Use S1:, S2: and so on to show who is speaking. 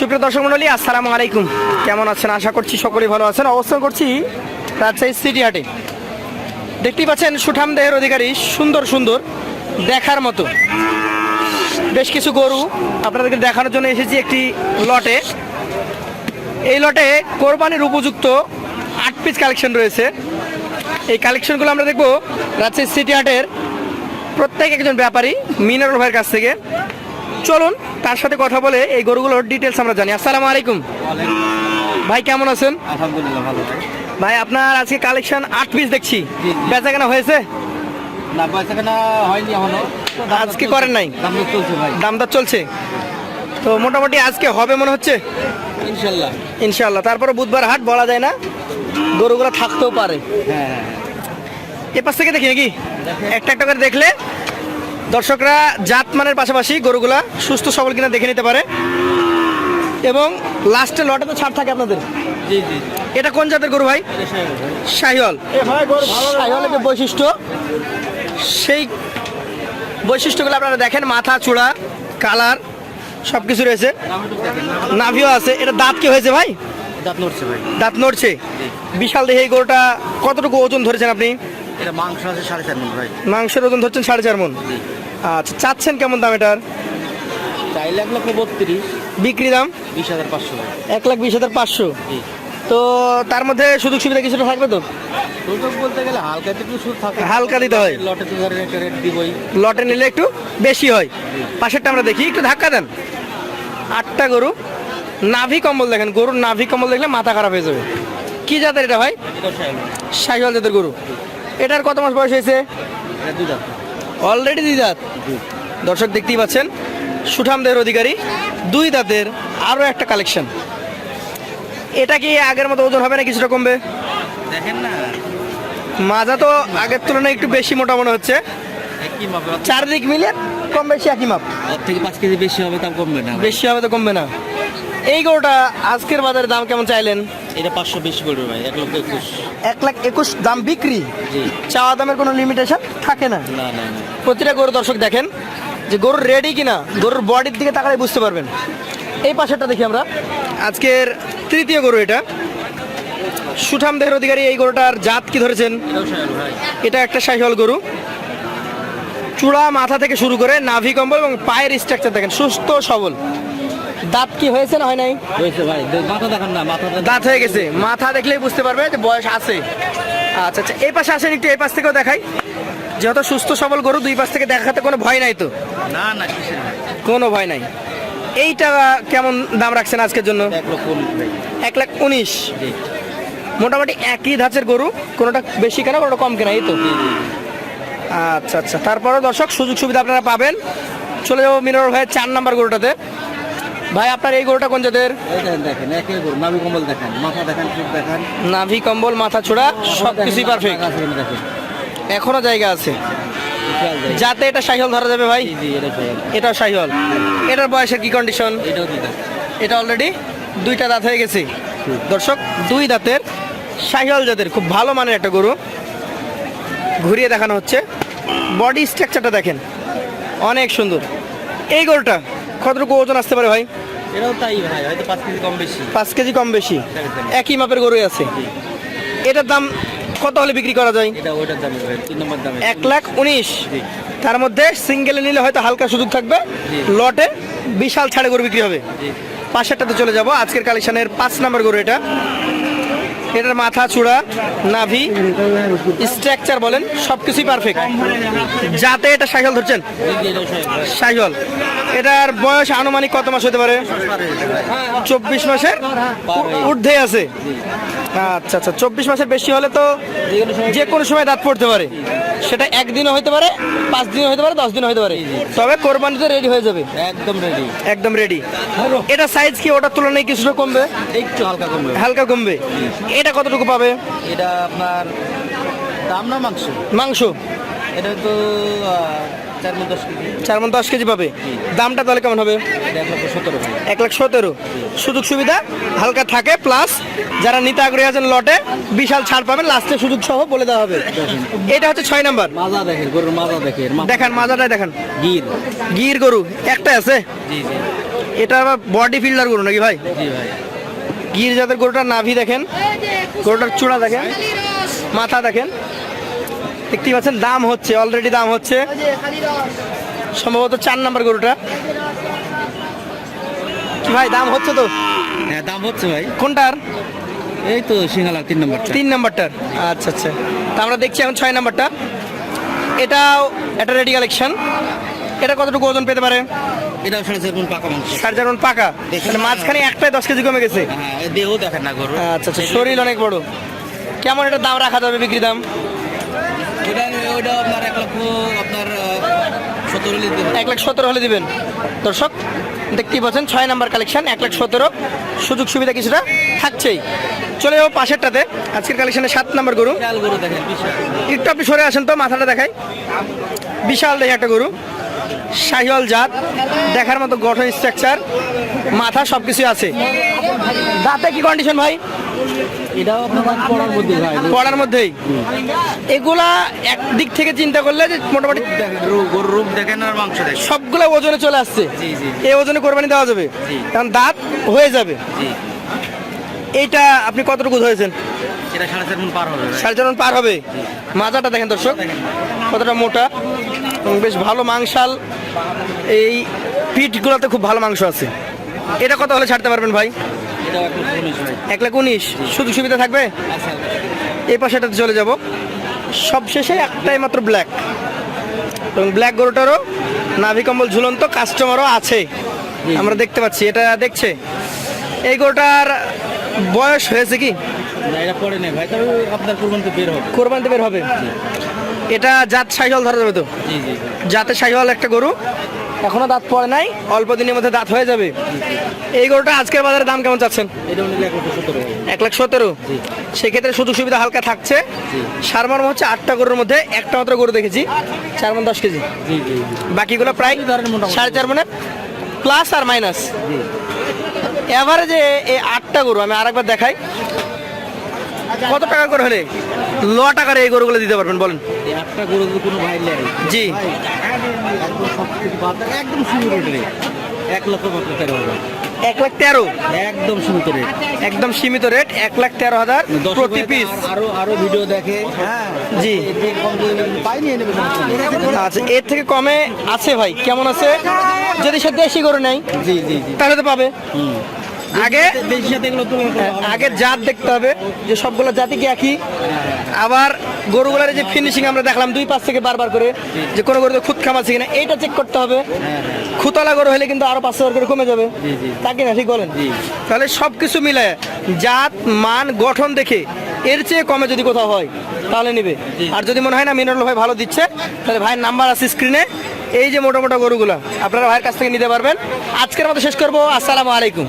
S1: সুপ্রিয় দর্শক মন্ডলী আসসালামু আলাইকুম। কেমন আছেন? আশা করছি সকলেই ভালো আছেন। অবস্থান করছি রাজশাহী সিটি হাটে। দেখতেই পাচ্ছেন, সুঠাম দেহের অধিকারী, সুন্দর সুন্দর, দেখার মতো। বেশ কিছু গরু আপনাদেরকে দেখানোর জন্য এসেছি একটি লটে। এই লটে কোরবানির উপযুক্ত আট পিস কালেকশন রয়েছে। এই কালেকশনগুলো আমরা দেখব রাজশাহী সিটি হাটের প্রত্যেক একজন ব্যাপারী, মিনারুল ভাইয়ের কাছ থেকে। চলুন তার সাথে কথা বলে এই গরুগুলোর ডিটেলস আমরা জানি। আসসালামু আলাইকুম। ভাই কেমন আছেন?
S2: আলহামদুলিল্লাহ ভালো
S1: ভাই আপনার আজকে কালেকশন আট পিস দেখছি। বেচা কেনা হয়েছে?
S2: না পয়সা কেনা হয়নি এখনও।
S1: আজকে করেন নাই?
S2: দাম চলছে ভাই।
S1: দামদার চলছে? তো মোটামুটি আজকে হবে মনে হচ্ছে?
S2: ইনশাল্লাহ।
S1: ইনশাল্লাহ। তারপরে বুধবার হাট বলা যায় না? গরুগুলো থাকতেও পারে।
S2: হ্যাঁ হ্যাঁ
S1: এ পাশ থেকে দেখি নাকি? একটা একটা করে দেখলে দর্শকরা জাত মানের পাশাপাশি গরুগুলা সুস্থ সবল কিনা দেখে নিতে পারে। এবং লাস্টে লটে তো ছাড় থাকে আপনাদের? এটা কোন জাতের গরু ভাই? শাহিওয়াল শাহিওয়ালের যে বৈশিষ্ট্য সেই বৈশিষ্ট্যগুলো আপনারা দেখেন মাথা চূড়া কালার সব কিছু রয়েছে
S2: একটু
S1: নাভিও আছে। এটা দাঁত কি হয়েছে ভাই?
S2: দাঁত নড়ছে ভাই।
S1: দাঁত নড়ছে। বিশাল দেখে এই গরুটা কতটুকু ওজন ধরেছেন আপনি?
S2: এটা মাংস আছে সাড়ে চার মিনিট ভাই।
S1: মাংসের ওজন ধরছেন সাড়ে চার মন আচ্ছা চাচ্ছেন কেমন দাম এটার?
S2: চার লাখ লক্ষ বত্রিশ।
S1: বিক্রি দাম?
S2: বিশ হাজার পাঁচশো
S1: এক লাখ বিশ হাজার পাঁচশো। তো তার মধ্যে সুযোগ সুবিধা কিছুটা থাকবে তো?
S2: সুযোগ বলতে গেলে হালকা একটু সুদ থাকে।
S1: হালকা দিতে হয়।
S2: লটে তো ধরেন একটা রেট দিবই।
S1: লটে নিলে একটু বেশি হয়। পাশেরটা আমরা দেখি একটু ধাক্কা দেন। আটটা গরু নাভি কম্বল দেখেন। গরুর নাভি কম্বল দেখলে মাথা খারাপ হয়ে যাবে। কি জাতের এটা ভাই? শাহিওয়াল জাতের গরু। এটার কত মাস বয়স হয়েছে? অলরেডি দুই দাঁত। দর্শক দেখতেই পাচ্ছেন সুঠাম দেহের অধিকারী দুই দাঁতের আরও একটা কালেকশন এটা কি আগের মতো ওজন হবে না কিছুটা কমবে?
S2: দেখেন না।
S1: মাজা তো আগের তুলনায় একটু বেশি মোটা মনে হচ্ছে। চারদিক মিলে কম বেশি একই মাপ।
S2: থেকে পাঁচ কেজি বেশি হবে তাও কমবে না।
S1: বেশি হবে তো কমবে না। এই গরুটা আজকের বাজারে দাম কেমন চাইলেন?
S2: এটা পাঁচশো বেশি পড়বে ভাই এক লক্ষ একুশ।
S1: এক লাখ একুশ দাম বিক্রি?
S2: জি।
S1: চাওয়া দামের কোনো লিমিটেশন থাকে না?
S2: না না
S1: প্রতিটা গরু দর্শক দেখেন যে গরুর রেডি কিনা গরুর বডির দিকে তাকালে বুঝতে পারবেন। এই পাশেরটা দেখি আমরা। আজকের তৃতীয় গরু এটা। সুঠাম দেহের অধিকারী এই গরুটার জাত কি ধরেছেন? এটা একটা শাহিওয়াল গরু। চূড়া মাথা থেকে শুরু করে নাভি কম্বল এবং পায়ের স্ট্রাকচার দেখেন সুস্থ সবল। দাঁত কি হয়েছে না হয় নাই?
S2: হয়েছে ভাই দে- মাথা দেখান না মাথা
S1: দাঁত হয়ে গেছে মাথা দেখলেই বুঝতে পারবে যে বয়স আছে। আচ্ছা আচ্ছা এই পাশে আসেন একটু এই পাশ থেকেও দেখাই। যেহেতু সুস্থ সবল গরু দুই পাশ থেকে দেখাতে কোনো ভয় নাই তো?
S2: না না
S1: কোনো ভয় নাই। এইটা কেমন দাম রাখছেন আজকের জন্য?
S2: এক
S1: লাখ উনিশ। মোটামুটি একই ধাঁচের গরু কোনোটা বেশি কেনা কোনোটা কম কেনা এই তো? আচ্ছা আচ্ছা তারপরে দর্শক সুযোগ সুবিধা আপনারা পাবেন। চলে যাব মিনার ভাইয়ের চার নাম্বার গরুটাতে। ভাই আপনার এই গরুটা কোন জাতের?
S2: দেখেন দেখেন গরু নাভি কম্বল দেখেন মাথা দেখেন চোখ দেখেন।
S1: নাভি কম্বল মাথা ছোড়া সব কিছুই পারফেক্ট এখনও জায়গা আছে? যাতে এটা সাইকেল ধরা যাবে ভাই?
S2: এটা
S1: সাইহল এটার বয়সের কি কন্ডিশন এটা অলরেডি দুইটা দাঁত হয়ে গেছে। দর্শক দুই দাঁতের সাইহল জাতের খুব ভালো মানের একটা গরু। ঘুরিয়ে দেখানো হচ্ছে। বডি স্ট্রাকচারটা দেখেন। অনেক সুন্দর। এই গরুটা কতটুকু ওজন আসতে পারে ভাই?
S2: এটাও তাই ভাই হয়তো পাঁচ কেজি কম বেশি।
S1: পাঁচ কেজি কম বেশি। একই মাপের গরুই আছে। এটার দাম কত হলে বিক্রি করা যায়?
S2: এটা ওইটার দাম তিন নম্বর দামে
S1: এক লাখ উনিশ। তার মধ্যে সিঙ্গেলে নিলে হয়তো হালকা সুযোগ থাকবে। লটে বিশাল ছাড়ে গরু বিক্রি হবে। পাশেরটাতে চলে যাব। আজকের কালেকশনের পাঁচ নম্বর গরু এটা। এটার মাথা, চূড়া, নাভি স্ট্রাকচার বলেন সব কিছুই পারফেক্ট যাতে এটা সাইকেল ধরছেন? সাইকেল এটার বয়স আনুমানিক কত মাস হতে পারে? চব্বিশ মাসের ঊর্ধ্বে আছে। আচ্ছা আচ্ছা চব্বিশ মাসের বেশি হলে তো যে কোনো সময় দাঁত পড়তে পারে। সেটা একদিনও হতে পারে পাঁচ দিনও হতে পারে দশ দিনও হতে পারে। তবে কোরবানিতে রেডি হয়ে যাবে।
S2: একদম রেডি
S1: একদম রেডি এটা সাইজ কি ওটার তুলনায় কিছুটা কমবে?
S2: একটু হালকা কমবে।
S1: হালকা কমবে। এটা কতটুকু পাবে?
S2: এটা আপনার দাম না মাংস?
S1: মাংস।
S2: এটা তো চার মধ্যে দশ কেজি।
S1: মন দশ কেজি পাবে। দামটা তাহলে কেমন হবে?
S2: এক
S1: লাখ সতেরো সুযোগ সুবিধা হালকা থাকে প্লাস যারা নিতে আগ্রহী আছেন লটে বিশাল ছাড় পাবেন। লাস্টে সুযোগ সহ বলে দেওয়া হবে। এটা হচ্ছে ছয় নাম্বার।
S2: মাজা দেখেন গরুর মাজা দেখেন
S1: দেখান মাজাটাই দেখান।
S2: গির।
S1: গির গরু একটা আছে? এটা বডি ফিল্ডার গরু নাকি ভাই?
S2: ভাই।
S1: গির জাতের গরুটার নাভি দেখেন। গরুটার চূড়া দেখেন। মাথা দেখেন। দেখতেই পাচ্ছেন দাম হচ্ছে অলরেডি দাম হচ্ছে। সম্ভবত চার নাম্বার গরুটা। কি ভাই দাম হচ্ছে তো?
S2: হ্যাঁ দাম হচ্ছে ভাই।
S1: কোনটার?
S2: এই তো সিঙ্গালা তিন নম্বরটা।
S1: তিন নাম্বারটার। আচ্ছা আচ্ছা। তা আমরা দেখছি এখন ছয় নাম্বারটা। এটাও একটা রেডি কালেকশন এটা কতটুকু ওজন পেতে পারে?
S2: এটাও সাড়ে চার পাকা মাংস।
S1: সাড়ে চার মণ পাকা? মানে মাঝখানে একটাই দশ কেজি কমে গেছে।
S2: হ্যাঁ দেহ দেখেন না গরু।
S1: আচ্ছা আচ্ছা শরীর অনেক বড়। কেমন এটা দাম রাখা যাবে বিক্রি দাম?
S2: ওইটা আপনার এক লক্ষ আপনার সতেরো লিটার
S1: এক লাখ সতেরো হলে দিবেন। দর্শক দেখতেই পাচ্ছেন ছয় নাম্বার কালেকশন এক লাখ সতেরো সুযোগ সুবিধা কিছুটা থাকছেই। চলে যাব পাশেরটাতে। আজকের কালেকশনে সাত নাম্বার গরু।
S2: গরু দেখেন
S1: একটু আপনি সরে আসেন তো মাথাটা দেখাই। বিশাল দেখে একটা গরু। শাহিওয়াল জাত দেখার মতো গঠন স্ট্রাকচার মাথা সব কিছুই আছে। দাঁতে কি কন্ডিশন ভাই?
S2: এটাও আপনার পড়ার মধ্যে ভাই।
S1: পড়ার মধ্যেই? এগুলা একদিক থেকে চিন্তা করলে যে মোটামুটি
S2: গরুর রূপ দেখেন আর মাংস দেখেন।
S1: সবগুলো ওজনে চলে আসছে।
S2: জি, জি।
S1: এই ওজনে কোরবানি দেওয়া যাবে। কারণ দাঁত হয়ে যাবে।
S2: জি।
S1: এইটা আপনি কতটুকু ধরেছেন?
S2: সাড়ে চার পার হবে
S1: সাড়ে চার পার হবে? মাজাটা দেখেন দর্শক কতটা মোটা এবং বেশ ভালো মাংসাল। এই পিঠগুলোতে খুব ভালো মাংস আছে। এটা কত হলে ছাড়তে পারবেন ভাই?
S2: এক
S1: লাখ উনিশ? সুযোগ সুবিধা থাকবে? এই পাশেটাতে চলে যাব। সব শেষে একটাই মাত্র ব্ল্যাক এবং ব্ল্যাক গরুটারও নাভি কম্বল ঝুলন্ত কাস্টমারও আছে। আমরা দেখতে পাচ্ছি এটা দেখছে? এই গরুটার বয়স হয়েছে কি?
S2: কুরবানিতে বের হবে।
S1: এটা জাত সাইহল ধরা যাবে তো? জাতের সাইহল একটা গরু। এখনও দাঁত পড়ে নাই অল্প দিনের মধ্যে দাঁত হয়ে যাবে। এই গরুটা আজকের বাজারে দাম কেমন চাচ্ছেন?
S2: এক
S1: লাখ সতেরো সেক্ষেত্রে সুযোগ সুবিধা হালকা থাকছে।
S2: জি।
S1: সারমর্ম হচ্ছে আটটা গরুর মধ্যে একটা মাত্র গরু দেখেছি চার মন দশ কেজি। বাকিগুলো প্রায় সাড়ে চার মনে প্লাস আর মাইনাস এভারেজে এই আটটা গরু আমি আরেকবার দেখাই। কত টাকা করে হলে? ল টাকার এই গরুগুলো দিতে পারবেন বলেন।
S2: আটটা গরু কোনো ভাই
S1: জি।
S2: একদম রেট এক লক্ষ তেরো
S1: এক লাখ তেরো?
S2: একদম সীমিত রেট।
S1: একদম সীমিত রেট এক লাখ তেরো হাজার প্রতি পিস
S2: আরও আরও ভিডিও দেখে হ্যাঁ।
S1: জি।
S2: নিয়ে।
S1: আচ্ছা এর থেকে কমে আছে ভাই কেমন আছে? যদি সে দেশি গরু নেই
S2: জি জি জি।
S1: তাহলে তো পাবে।
S2: হুম।
S1: আগে। আগে জাত দেখতে হবে যে সবগুলো জাতি কি একই? আবার গরুগুলার যে ফিনিশিং আমরা দেখলাম দুই পাশ থেকে বারবার করে যে কোনো গরুতে খুদ খাম আছে কিনা এইটা চেক করতে হবে। খুতলা গরু হলে কিন্তু আরও পাঁচশো করে কমে যাবে। তা কি না ঠিক বলেন? তাহলে সব কিছু মিলে জাত মান গঠন দেখে এর চেয়ে কমে যদি কোথাও হয় তাহলে নিবে। আর যদি মনে হয় না মিনারল ভাই ভালো দিচ্ছে তাহলে ভাইয়ের নাম্বার আছে স্ক্রিনে এই যে মোটা মোটা গরুগুলো, আপনারা ভাইয়ের কাছ থেকে নিতে পারবেন। আজকের মতো শেষ করব। আসসালামু আলাইকুম।